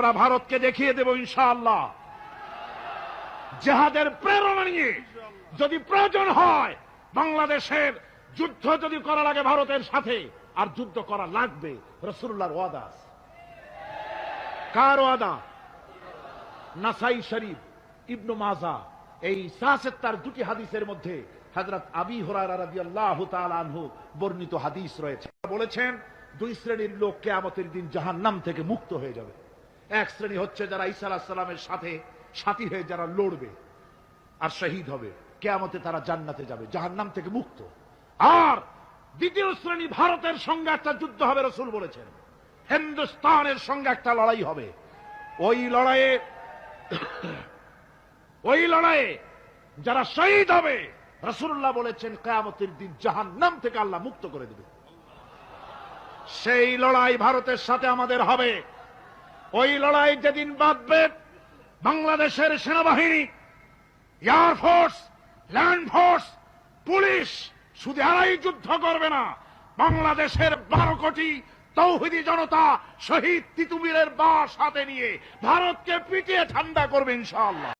আমরা ভারতকে দেখিয়ে দেব ইনশাআল্লাহ। জেহাদের প্রেরণা নিয়ে যদি প্রয়োজন হয়, বাংলাদেশের যুদ্ধ যদি করা লাগে ভারতের সাথে, আর যুদ্ধ করা লাগবে রসুল্লাহর ওয়াদা কার ওয়াদা? নাসাই শরীফ ইবনু মাজা। এই সাহসেত্তার দুটি হাদিসের মধ্যে হযরত আবি রাদিয়াল্লাহু আনহু বর্ণিত হাদিস রয়েছে। বলেছেন, দুই শ্রেণির লোক কিয়ামতের দিন জাহান্নাম থেকে মুক্ত হয়ে যাবে। এক শ্রেণি হচ্ছে যারা ঈসা আলাইহিস সালামের সাথে সাথী হয়ে যারা লড়বে আর শহীদ হবে, কেয়ামতে তারা জান্নাতে যাবে, জাহান্নাম থেকে মুক্ত। আর দ্বিতীয় শ্রেণি ভারতের সঙ্গে একটা যুদ্ধ হবে, রসুল বলেছেন। হিন্দুস্তানের সঙ্গে একটা লড়াই হবে। ওই লড়াইয়ে ওই লড়াইয়ে যারা শহীদ হবে রসুল্লাহ বলেছেন, কেয়ামতের দিন জাহান্নাম থেকে আল্লাহ মুক্ত করে দেবে। সেই লড়াই ভারতের সাথে আমাদের হবে। ওই লড়াই যেদিন বাঁধবে বাংলাদেশের সেনাবাহিনী এয়ারফোর্স ল্যান্ড ফোর্স পুলিশ শুধু এরাই যুদ্ধ করবে না। বাংলাদেশের বারো কোটি তৌহিদি জনতা শহীদ তিতুমিরের বাস হাতে নিয়ে ভারতকে পিটিয়ে ঠান্ডা করবে ইনশাআল্লাহ।